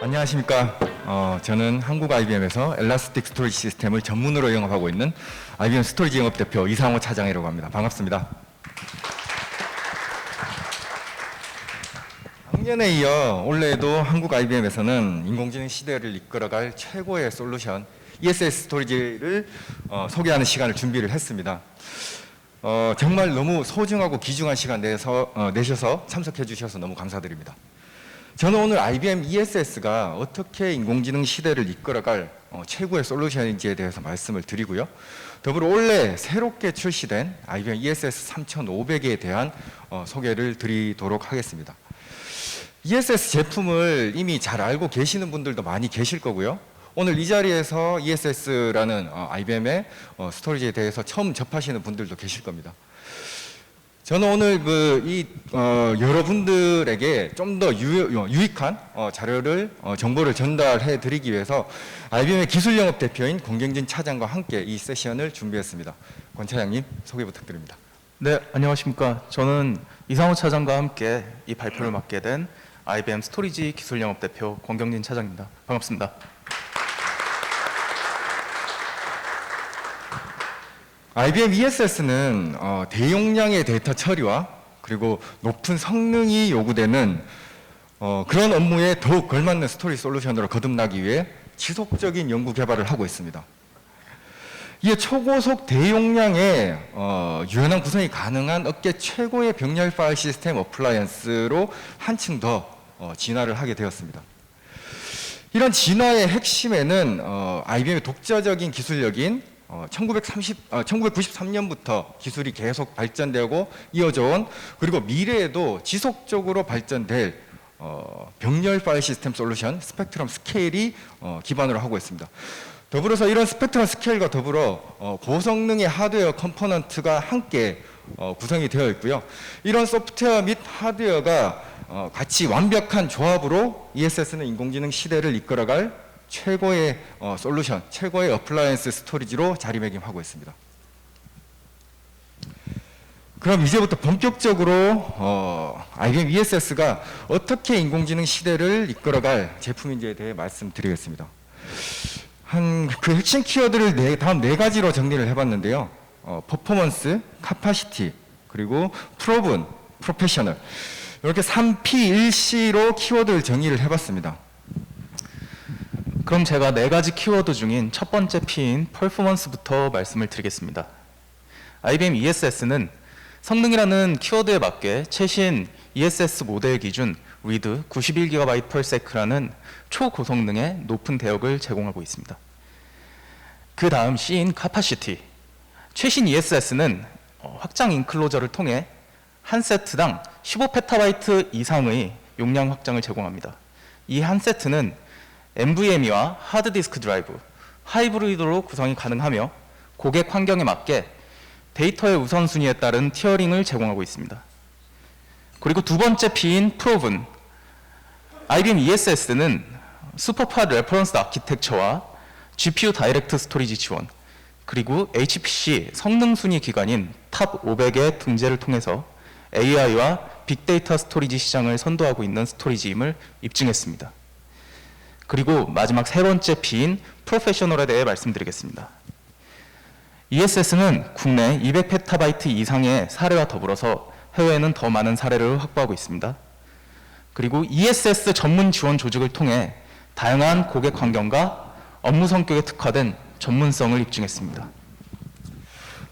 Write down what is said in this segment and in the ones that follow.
안녕하십니까. 어, 저는 한국 IBM에서 엘라스틱 스토리지 시스템을 전문으로 영업하고 있는 IBM 스토리지 영업 대표 이상호 차장이라고 합니다. 반갑습니다. 작년에 이어 올해에도 한국 IBM에서는 인공지능 시대를 이끌어갈 최고의 솔루션 ESS 스토리지를 어, 소개하는 시간을 준비를 했습니다. 어, 정말 너무 소중하고 귀중한 시간 내서, 어, 내셔서 참석해 주셔서 너무 감사드립니다. 저는 오늘 IBM ESS가 어떻게 인공지능 시대를 이끌어갈 어, 최고의 솔루션인지에 대해서 말씀을 드리고요. 더불어 올해 새롭게 출시된 IBM ESS 3500에 대한 어, 소개를 드리도록 하겠습니다. ESS 제품을 이미 잘 알고 계시는 분들도 많이 계실 거고요. 오늘 이 자리에서 ESS라는 IBM의 어, 스토리지에 대해서 처음 접하시는 분들도 계실 겁니다. 저는 오늘 그이 여러분들에게 좀 더 유익한 어, 자료를 어, 정보를 전달해 드리기 위해서 IBM의 기술 영업 대표인 권경진 차장과 함께 이 세션을 준비했습니다. 권 차장님 소개 부탁드립니다. 네, 안녕하십니까. 저는 이상호 차장과 함께 이 발표를 맡게 된 IBM 스토리지 기술 영업 대표 권경진 차장입니다. 반갑습니다. IBM ESS는 어, 대용량의 데이터 처리와 그리고 높은 성능이 요구되는 어, 그런 업무에 더욱 걸맞는 스토리 솔루션으로 거듭나기 위해 지속적인 연구 개발을 하고 있습니다. 이에 초고속 대용량의 어, 유연한 구성이 가능한 업계 최고의 병렬 파일 시스템 어플라이언스로 한층 더 어, 진화를 하게 되었습니다. 이런 진화의 핵심에는 어, IBM의 독자적인 기술력인 어, 1930, 어, 1993년부터 기술이 계속 발전되고 이어져 온 그리고 미래에도 지속적으로 발전될 어, 병렬 파일 시스템 솔루션 스펙트럼 스케일이 어, 기반으로 하고 있습니다. 더불어서 이런 스펙트럼 스케일과 더불어 어, 고성능의 하드웨어 컴포넌트가 함께 어, 구성이 되어 있고요. 이런 소프트웨어 및 하드웨어가 어, 같이 완벽한 조합으로 ESS는 인공지능 시대를 이끌어갈 최고의 어, 솔루션, 최고의 어플라이언스 스토리지로 자리매김하고 있습니다. 그럼 이제부터 본격적으로 어, IBM ESS가 어떻게 인공지능 시대를 이끌어갈 제품인지에 대해 말씀드리겠습니다. 한 그 핵심 키워드를 네, 다음 네 가지로 정리를 해봤는데요. 어, 퍼포먼스, 카파시티, 그리고 프로븐, 프로페셔널 이렇게 3P1C로 키워드를 정의를 해봤습니다. 그럼 제가 네 가지 키워드 중인 첫 번째 P인 퍼포먼스부터 말씀을 드리겠습니다. IBM ESS는 성능이라는 키워드에 맞게 최신 ESS 모델 기준 리드 91GB per sec라는 초고성능의 높은 대역을 제공하고 있습니다. 그 다음 C인 capacity. 최신 ESS는 어, 확장 인클로저를 통해 한 세트당 15페타바이트 이상의 용량 확장을 제공합니다. 이 한 세트는 NVMe와 하드디스크 드라이브, 하이브리드로 구성이 가능하며 고객 환경에 맞게 데이터의 우선순위에 따른 티어링을 제공하고 있습니다. 그리고 두 번째 P인 프로븐. IBM ESS는 슈퍼팟 레퍼런스 아키텍처와 GPU 다이렉트 스토리지 지원, 그리고 HPC 성능 순위 기관인 탑 500의 등재를 통해서 AI와 빅데이터 스토리지 시장을 선도하고 있는 스토리지임을 입증했습니다. 그리고 마지막 세 번째 P인 프로페셔널에 대해 말씀드리겠습니다. ESS는 국내 200페타바이트 이상의 사례와 더불어서 해외에는 더 많은 사례를 확보하고 있습니다. 그리고 ESS 전문 지원 조직을 통해 다양한 고객 환경과 업무 성격에 특화된 전문성을 입증했습니다.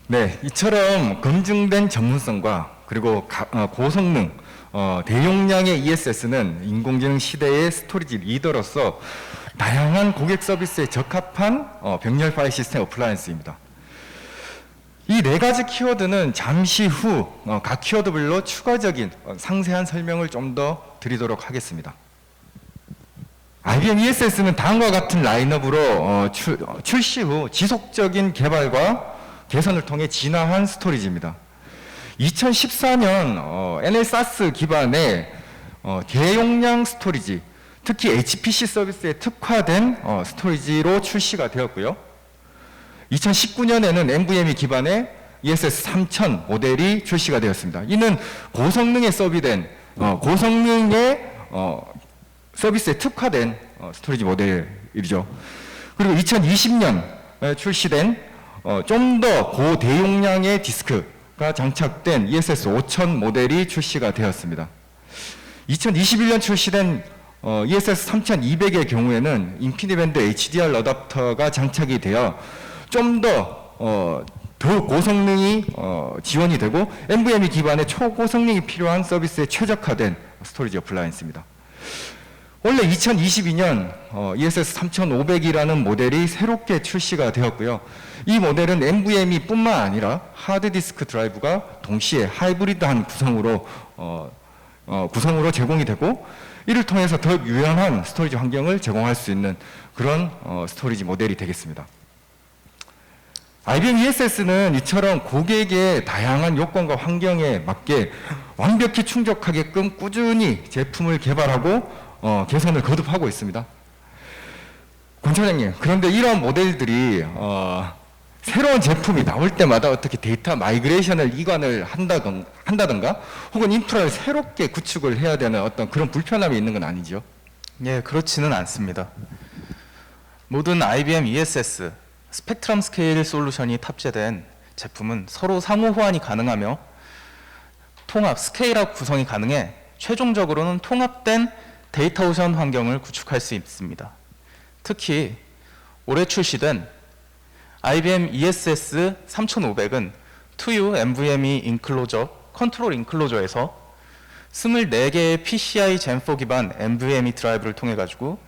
네, 이처럼 검증된 전문성과 그리고 가- 어, 고성능, 어, 대용량의 ESS는 인공지능 시대의 스토리지 리더로서 다양한 고객 서비스에 적합한 어, 병렬 파일 시스템 어플라이언스입니다. 이 네 가지 키워드는 잠시 후 각 키워드별로 추가적인 어, 상세한 설명을 좀 더 드리도록 하겠습니다. IBM ESS는 다음과 같은 라인업으로 어, 출, 어, 출시 후 지속적인 개발과 개선을 통해 진화한 스토리지입니다. 2014년 어, NLSAS 기반의 어, 대용량 스토리지, 특히 HPC 서비스에 특화된 어, 스토리지로 출시가 되었고요. 2019년에는 NVMe 기반의 ESS 3000 모델이 출시가 되었습니다. 이는 고성능에 서비된 어, 고성능의 어, 서비스에 특화된 어, 스토리지 모델이죠. 그리고 2020년 출시된 어, 좀 더 고대용량의 디스크 가 장착된 ESS 5000 모델이 출시가 되었습니다. 2021년 출시된 어, ESS 3200의 경우에는 인피니밴드 HDR 어댑터가 장착이 되어 좀더 어, 더욱 고성능이 어, 지원이 되고 NVMe 기반의 초고성능이 필요한 서비스에 최적화된 스토리지 어플라이언스입니다. 원래 2022년 어, ESS 3500이라는 모델이 새롭게 출시가 되었고요. 이 모델은 NVMe뿐만 아니라 하드디스크 드라이브가 동시에 하이브리드한 구성으로 어, 어, 구성으로 제공이 되고 이를 통해서 더 유연한 스토리지 환경을 제공할 수 있는 그런 어, 스토리지 모델이 되겠습니다. IBM ESS는 이처럼 고객의 다양한 요건과 환경에 맞게 완벽히 충족하게끔 꾸준히 제품을 개발하고 어, 개선을 거듭하고 있습니다. 권 차장님, 그런데 이런 모델들이 어, 새로운 제품이 나올 때마다 어떻게 데이터 마이그레이션을 이관을 한다던, 한다던가 혹은 인프라를 새롭게 구축을 해야 되는 어떤 그런 불편함이 있는 건 아니죠? 예, 그렇지는 않습니다. 모든 IBM ESS 스펙트럼 스케일 솔루션이 탑재된 제품은 서로 상호 호환이 가능하며 통합 스케일업 구성이 가능해 최종적으로는 통합된 데이터 오션 환경을 구축할 수 있습니다. 특히 올해 출시된 IBM ESS 3500은 2U NVMe 인클로저, 컨트롤 인클로저에서 24개의 PCI Gen4 기반 NVMe 드라이브를 통해 가지고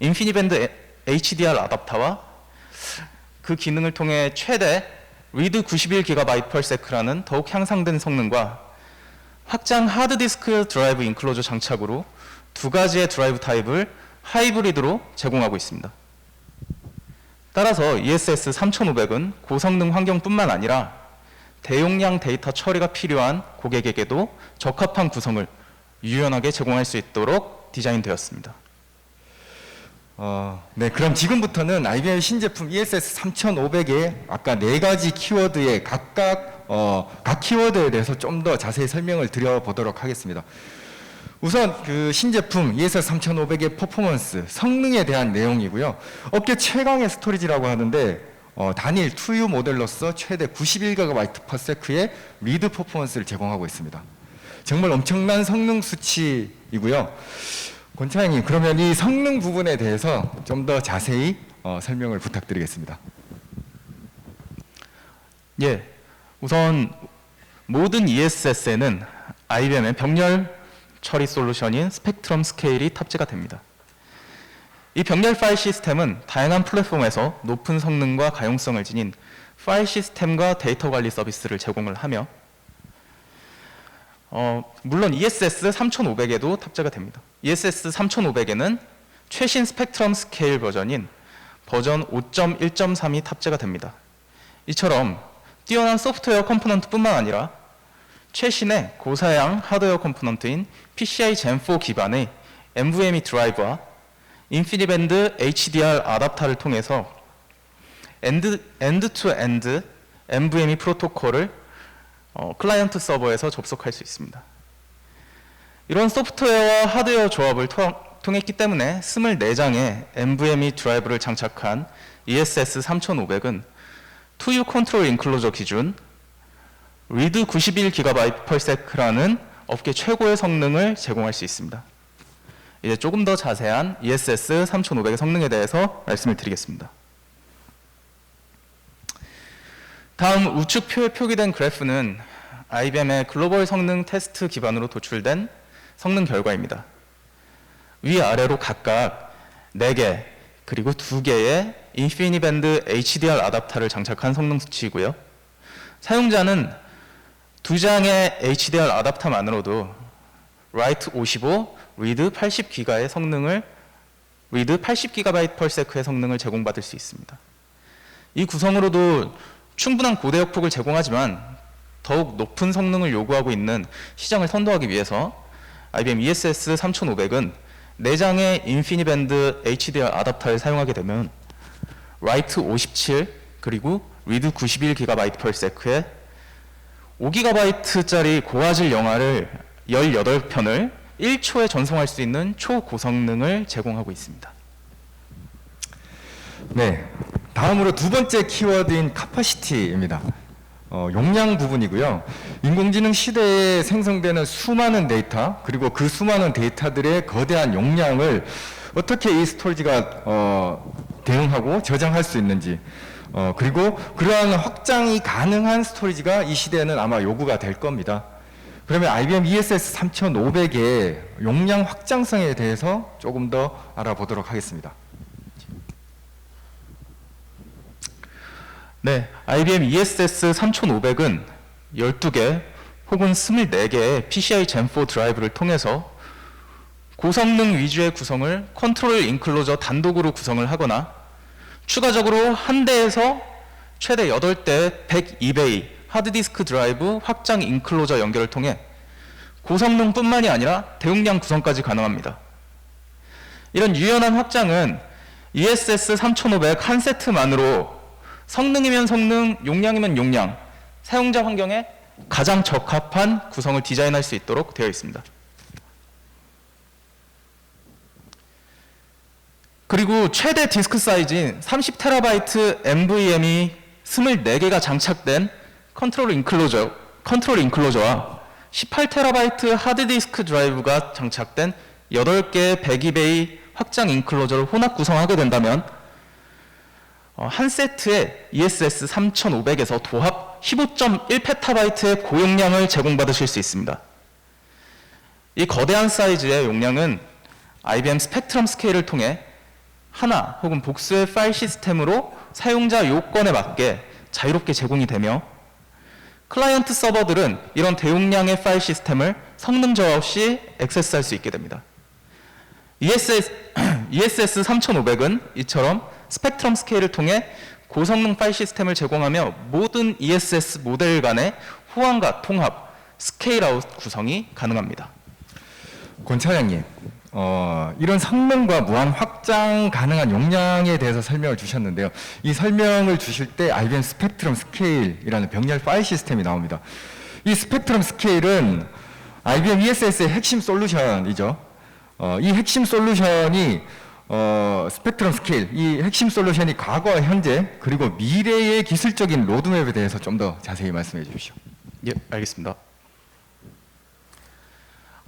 인피니밴드 HDR 아답터와 그 기능을 통해 최대 리드 91GB/s라는 더욱 향상된 성능과 확장 하드디스크 드라이브 인클로저 장착으로 두 가지의 드라이브 타입을 하이브리드로 제공하고 있습니다. 따라서 ESS 3500은 고성능 환경뿐만 아니라 대용량 데이터 처리가 필요한 고객에게도 적합한 구성을 유연하게 제공할 수 있도록 디자인되었습니다. 어, 네, 그럼 지금부터는 IBM 신제품 ESS 3500의 아까 네 가지 키워드의 각각 어, 각 키워드에 대해서 좀 더 자세히 설명을 드려보도록 하겠습니다. 우선 그 신제품 ESS 3500의 퍼포먼스, 성능에 대한 내용이고요. 업계 최강의 스토리지라고 하는데 어, 단일 2U 모델로서 최대 91GB/s의 리드 퍼포먼스를 제공하고 있습니다. 정말 엄청난 성능 수치이고요. 권 차장님, 그러면 이 성능 부분에 대해서 좀 더 자세히 어, 설명을 부탁드리겠습니다. 예, 우선 모든 ESS에는 IBM의 병렬 처리 솔루션인 스펙트럼 스케일이 탑재가 됩니다. 이 병렬 파일 시스템은 다양한 플랫폼에서 높은 성능과 가용성을 지닌 파일 시스템과 데이터 관리 서비스를 제공을 하며 어, 물론 ESS 3500에도 탑재가 됩니다. ESS 3500에는 최신 스펙트럼 스케일 버전인 버전 5.1.3이 탑재가 됩니다. 이처럼 뛰어난 소프트웨어 컴포넌트뿐만 아니라 최신의 고사양 하드웨어 컴포넌트인 PCI Gen4 기반의 NVMe 드라이브와 인피니밴드 HDR 아답터를 통해서 엔드, 엔드 투 엔드 NVMe 프로토콜을 어, 클라이언트 서버에서 접속할 수 있습니다. 이런 소프트웨어와 하드웨어 조합을 토, 통했기 때문에 24장의 NVMe 드라이브를 장착한 ESS 3500은 2U 컨트롤 인클로저 기준 리드 91GB/s라는 업계 최고의 성능을 제공할 수 있습니다. 이제 조금 더 자세한 ESS 3500의 성능에 대해서 말씀을 드리겠습니다. 다음 우측표에 표기된 그래프는 IBM의 글로벌 성능 테스트 기반으로 도출된 성능 결과입니다. 위아래로 각각 4개 그리고 2개의 인피니밴드 HDR 아답터를 장착한 성능 수치이고요. 사용자는 두 장의 HDR 아답터만으로도 write 55, read 80기가의 성능을 read 80GB/s의 성능을 제공받을 수 있습니다. 이 구성으로도 충분한 고대역 폭을 제공하지만 더욱 높은 성능을 요구하고 있는 시장을 선도하기 위해서 IBM ESS 3500은 4장의 인피니밴드 HDR 아답터를 사용하게 되면 write 57 그리고 read 91GB/s의 5GB짜리 고화질 영화를 18편을 1초에 전송할 수 있는 초고성능을 제공하고 있습니다. 네. 다음으로 두 번째 키워드인 카파시티입니다. 어, 용량 부분이고요. 인공지능 시대에 생성되는 수많은 데이터, 그리고 그 수많은 데이터들의 거대한 용량을 어떻게 이 스토리지가 어, 대응하고 저장할 수 있는지, 어, 그리고 그러한 확장이 가능한 스토리지가 이 시대에는 아마 요구가 될 겁니다. 그러면 IBM ESS 3500의 용량 확장성에 대해서 조금 더 알아보도록 하겠습니다. 네, IBM ESS 3500은 12개 혹은 24개의 PCI Gen4 드라이브를 통해서 고성능 위주의 구성을 컨트롤 인클로저 단독으로 구성을 하거나 추가적으로 한 대에서 최대 8대 102베이 하드디스크 드라이브 확장 인클로저 연결을 통해 고성능뿐만이 아니라 대용량 구성까지 가능합니다. 이런 유연한 확장은 ESS 3500 한 세트만으로 성능이면 성능, 용량이면 용량, 사용자 환경에 가장 적합한 구성을 디자인할 수 있도록 되어 있습니다. 그리고 최대 디스크 사이즈인 30TB NVMe 24개가 장착된 컨트롤 인클로저, 컨트롤 인클로저와 18TB 하드디스크 드라이브가 장착된 8개의 102베이 확장 인클로저를 혼합 구성하게 된다면 어, 한 세트에 ESS 3500에서 도합 15.1페타바이트의 고용량을 제공받으실 수 있습니다. 이 거대한 사이즈의 용량은 IBM 스펙트럼 스케일을 통해 하나 혹은 복수의 파일 시스템으로 사용자 요건에 맞게 자유롭게 제공이 되며 클라이언트 서버들은 이런 대용량의 파일 시스템을 성능 저하 없이 액세스할 수 있게 됩니다. ESS, ESS 3500은 이처럼 스펙트럼 스케일을 통해 고성능 파일 시스템을 제공하며 모든 ESS 모델 간의 호환과 통합, 스케일아웃 구성이 가능합니다. 권 차장님, 어, 이런 성능과 무한 확장 가능한 용량에 대해서 설명을 주셨는데요. 이 설명을 주실 때 IBM 스펙트럼 스케일이라는 병렬 파일 시스템이 나옵니다. 이 스펙트럼 스케일은 IBM ESS의 핵심 솔루션이죠. 어, 이 핵심 솔루션이 어, 스펙트럼 스케일, 이 핵심 솔루션이 과거, 현재, 그리고 미래의 기술적인 로드맵에 대해서 좀 더 자세히 말씀해 주십시오. 예, 알겠습니다.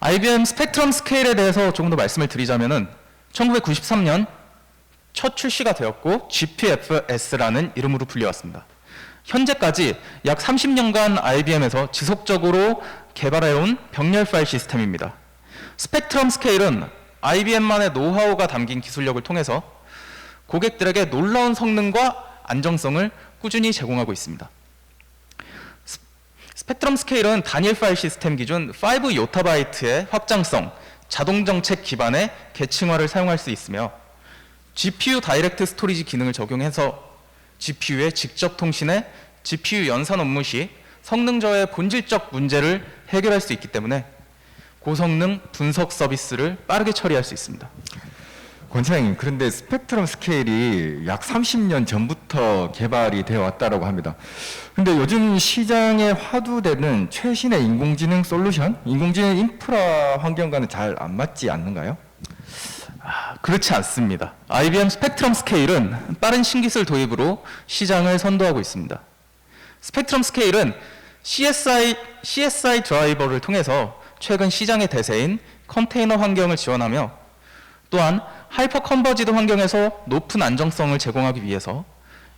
IBM 스펙트럼 스케일에 대해서 조금 더 말씀을 드리자면은 1993년 첫 출시가 되었고 GPFS라는 이름으로 불려왔습니다. 현재까지 약 30년간 IBM에서 지속적으로 개발해온 병렬 파일 시스템입니다. 스펙트럼 스케일은 IBM만의 노하우가 담긴 기술력을 통해서 고객들에게 놀라운 성능과 안정성을 꾸준히 제공하고 있습니다. 스펙트럼 스케일은 단일 파일 시스템 기준 5 요타바이트의 확장성, 자동 정책 기반의 계층화를 사용할 수 있으며 GPU 다이렉트 스토리지 기능을 적용해서 GPU의 직접 통신에 GPU 연산 업무 시 성능 저하의 본질적 문제를 해결할 수 있기 때문에 고성능 분석 서비스를 빠르게 처리할 수 있습니다. 권 차장님, 그런데 스펙트럼 스케일이 약 30년 전부터 개발이 되어 왔다라고 합니다. 근데 요즘 시장에 화두되는 최신의 인공지능 솔루션, 인공지능 인프라 환경과는 잘 안 맞지 않는가요? 아, 그렇지 않습니다. IBM 스펙트럼 스케일은 빠른 신기술 도입으로 시장을 선도하고 있습니다. 스펙트럼 스케일은 CSI, CSI 드라이버를 통해서 최근 시장의 대세인 컨테이너 환경을 지원하며 또한 하이퍼 컨버지드 환경에서 높은 안정성을 제공하기 위해서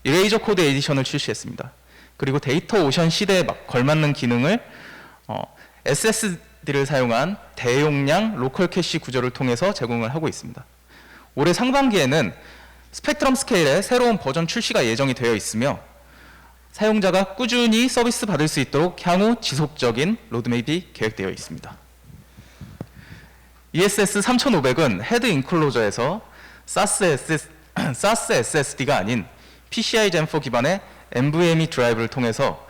이레이저 코드 에디션을 출시했습니다. 그리고 데이터 오션 시대에 막 걸맞는 기능을 어, SSD를 사용한 대용량 로컬 캐시 구조를 통해서 제공을 하고 있습니다. 올해 상반기에는 스펙트럼 스케일의 새로운 버전 출시가 예정이 되어 있으며 사용자가 꾸준히 서비스 받을 수 있도록 향후 지속적인 로드맵이 계획되어 있습니다. ESS 3500은 헤드 인클로저에서 SAS, SS, SAS SSD가 아닌 PCI Gen4 기반의 NVMe 드라이브를 통해서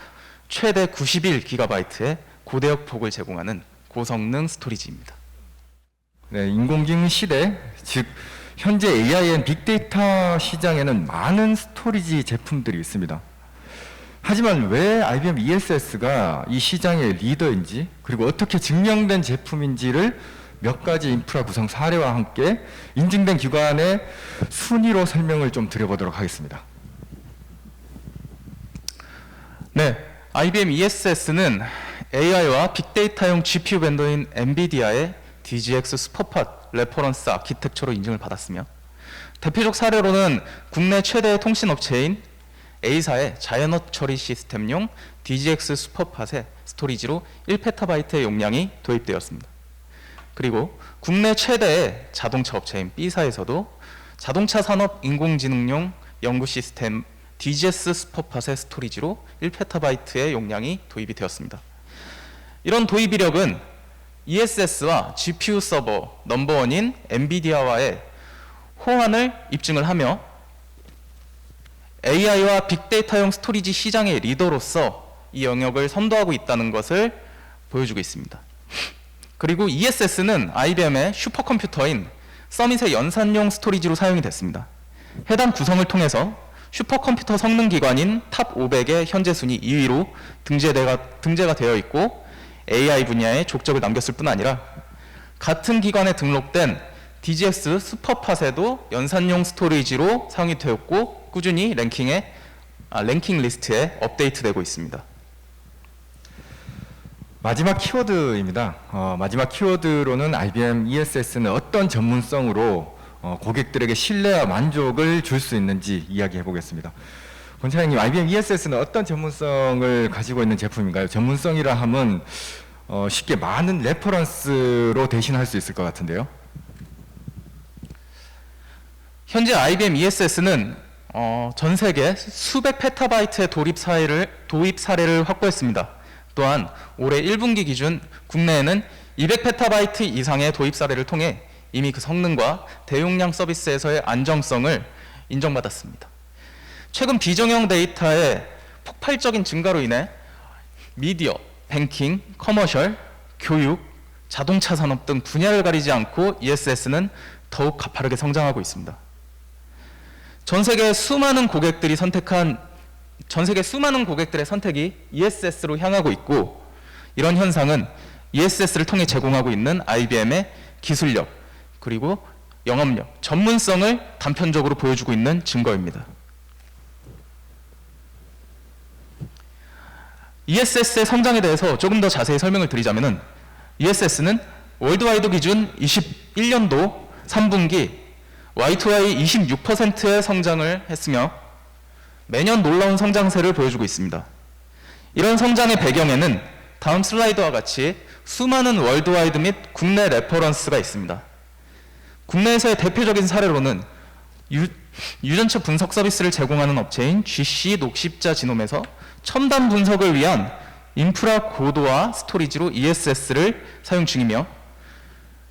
최대 91GB의 고대역 폭을 제공하는 고성능 스토리지입니다. 네, 인공지능 시대, 즉 현재 AI 앤 빅데이터 시장에는 많은 스토리지 제품들이 있습니다. 하지만 왜 IBM ESS가 이 시장의 리더인지 그리고 어떻게 증명된 제품인지를 몇 가지 인프라 구성 사례와 함께 인증된 기관의 순위로 설명을 좀 드려보도록 하겠습니다. 네, IBM ESS는 AI와 빅데이터용 GPU 벤더인 엔비디아의 DGX 슈퍼팟 레퍼런스 아키텍처로 인증을 받았으며 대표적 사례로는 국내 최대 통신 업체인 A사의 자연어 처리 시스템용 DGX 슈퍼팟의 스토리지로 1페타바이트의 용량이 도입되었습니다. 그리고 국내 최대의 자동차 업체인 B사에서도 자동차 산업 인공지능용 연구 시스템 DGS 슈퍼팟의 스토리지로 1페타바이트의 용량이 도입이 되었습니다. 이런 도입 이력은 ESS와 GPU 서버 넘버원인 엔비디아와의 호환을 입증을 하며 AI와 빅데이터용 스토리지 시장의 리더로서 이 영역을 선도하고 있다는 것을 보여주고 있습니다. 그리고 ESS는 IBM의 슈퍼컴퓨터인 서밋의 연산용 스토리지로 사용이 됐습니다. 해당 구성을 통해서 슈퍼컴퓨터 성능 기관인 탑 500의 현재 순위 2위로 등재가, 등재가 되어 있고 AI 분야에 족적을 남겼을 뿐 아니라 같은 기관에 등록된 DGX 슈퍼팟에도 연산용 스토리지로 사용이 되었고 꾸준히 랭킹에 아, 랭킹 리스트에 업데이트되고 있습니다. 마지막 키워드입니다. 어, 마지막 키워드로는 IBM ESS는 어떤 전문성으로 어, 고객들에게 신뢰와 만족을 줄 수 있는지 이야기해 보겠습니다. 권 차장님, IBM ESS는 어떤 전문성을 가지고 있는 제품인가요? 전문성이라 함은 어, 쉽게 많은 레퍼런스로 대신할 수 있을 것 같은데요. 현재 IBM ESS는 어, 전 세계 수백 페타바이트의 도입 사례를 도입 사례를 확보했습니다. 또한 올해 1분기 기준 국내에는 200페타바이트 이상의 도입 사례를 통해 이미 그 성능과 대용량 서비스에서의 안정성을 인정받았습니다. 최근 비정형 데이터의 폭발적인 증가로 인해 미디어, 뱅킹, 커머셜, 교육, 자동차 산업 등 분야를 가리지 않고 ESS는 더욱 가파르게 성장하고 있습니다. 전 세계 수많은 고객들이 선택한 전 세계 수많은 고객들의 선택이 ESS로 향하고 있고 이런 현상은 ESS를 통해 제공하고 있는 IBM의 기술력 그리고 영업력, 전문성을 단편적으로 보여주고 있는 증거입니다. ESS의 성장에 대해서 조금 더 자세히 설명을 드리자면은 ESS는 월드와이드 기준 21년도 3분기 Y2Y 26%의 성장을 했으며 매년 놀라운 성장세를 보여주고 있습니다. 이런 성장의 배경에는 다음 슬라이드와 같이 수많은 월드와이드 및 국내 레퍼런스가 있습니다. 국내에서의 대표적인 사례로는 유, 유전체 분석 서비스를 제공하는 업체인 GC 녹십자 지놈에서 첨단 분석을 위한 인프라 고도화 스토리지로 ESS를 사용 중이며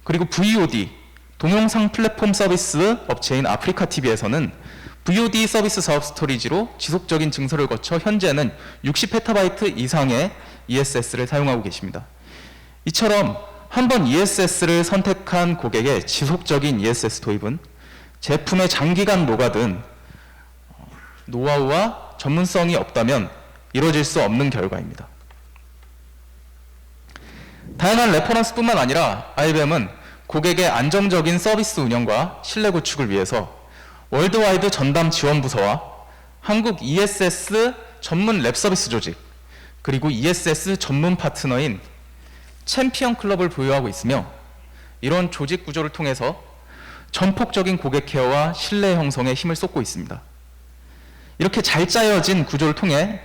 그리고 VOD 동영상 플랫폼 서비스 업체인 아프리카 TV에서는 VOD 서비스 사업 스토리지로 지속적인 증설을 거쳐 현재는 60페타바이트 이상의 ESS를 사용하고 계십니다. 이처럼 한번 ESS를 선택한 고객의 지속적인 ESS 도입은 제품의 장기간 녹아든 노하우와 전문성이 없다면 이루어질 수 없는 결과입니다. 다양한 레퍼런스뿐만 아니라 IBM은 고객의 안정적인 서비스 운영과 신뢰 구축을 위해서 월드와이드 전담 지원 부서와 한국 ESS 전문 랩 서비스 조직 그리고 ESS 전문 파트너인 챔피언 클럽을 보유하고 있으며 이런 조직 구조를 통해서 전폭적인 고객 케어와 신뢰 형성에 힘을 쏟고 있습니다. 이렇게 잘 짜여진 구조를 통해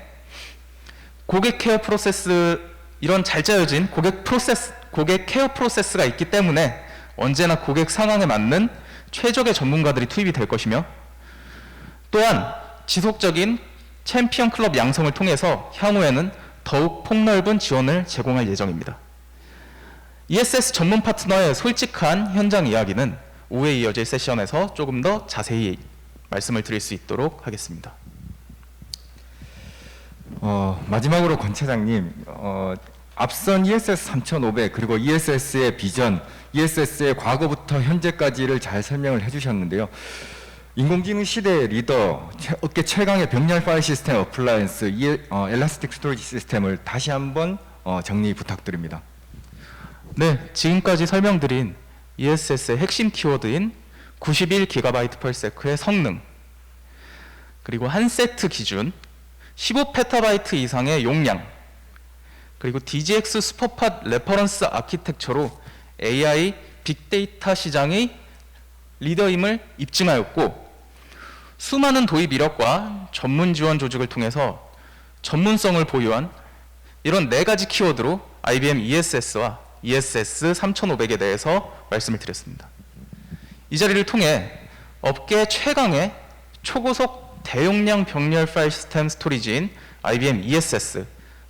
고객 케어 프로세스 이런 잘 짜여진 고객 프로세스 고객 케어 프로세스가 있기 때문에 언제나 고객 상황에 맞는 최적의 전문가들이 투입이 될 것이며 또한 지속적인 챔피언 클럽 양성을 통해서 향후에는 더욱 폭넓은 지원을 제공할 예정입니다. ESS 전문 파트너의 솔직한 현장 이야기는 오후에 이어질 세션에서 조금 더 자세히 말씀을 드릴 수 있도록 하겠습니다. 어, 마지막으로 권 차장님, 어, 앞선 ESS 3500 그리고 ESS의 비전, ESS의 과거부터 현재까지를 잘 설명을 해주셨는데요. 인공지능 시대의 리더, 최- 업계 최강의 병렬 파일 시스템 어플라이언스, 이- 어, 엘라스틱 스토리지 시스템을 다시 한번 어, 정리 부탁드립니다. 네, 지금까지 설명드린 ESS의 핵심 키워드인 91GB/s의 성능, 그리고 한 세트 기준 15페타바이트 이상의 용량, 그리고 DGX 슈퍼팟 레퍼런스 아키텍처로 AI 빅데이터 시장의 리더임을 입증하였고 수많은 도입 이력과 전문 지원 조직을 통해서 전문성을 보유한 이런 네 가지 키워드로 IBM ESS와 ESS 3500에 대해서 말씀을 드렸습니다. 이 자리를 통해 업계 최강의 초고속 대용량 병렬 파일 시스템 스토리지인 IBM ESS,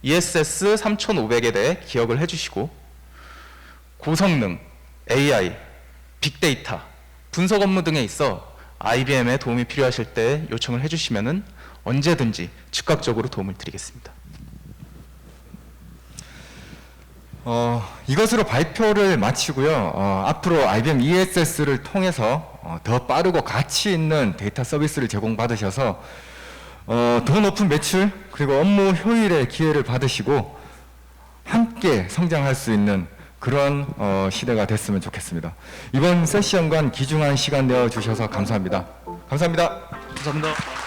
ESS 3500에 대해 기억을 해주시고 고성능, AI, 빅데이터, 분석 업무 등에 있어 IBM의 도움이 필요하실 때 요청을 해주시면 언제든지 즉각적으로 도움을 드리겠습니다. 어, 이것으로 발표를 마치고요. 어, 앞으로 IBM ESS를 통해서 어, 더 빠르고 가치 있는 데이터 서비스를 제공받으셔서 어, 더 높은 매출 그리고 업무 효율의 기회를 받으시고 함께 성장할 수 있는 그런 어, 시대가 됐으면 좋겠습니다. 이번 세션과 귀중한 시간 내어 주셔서 감사합니다. 감사합니다. 감사합니다.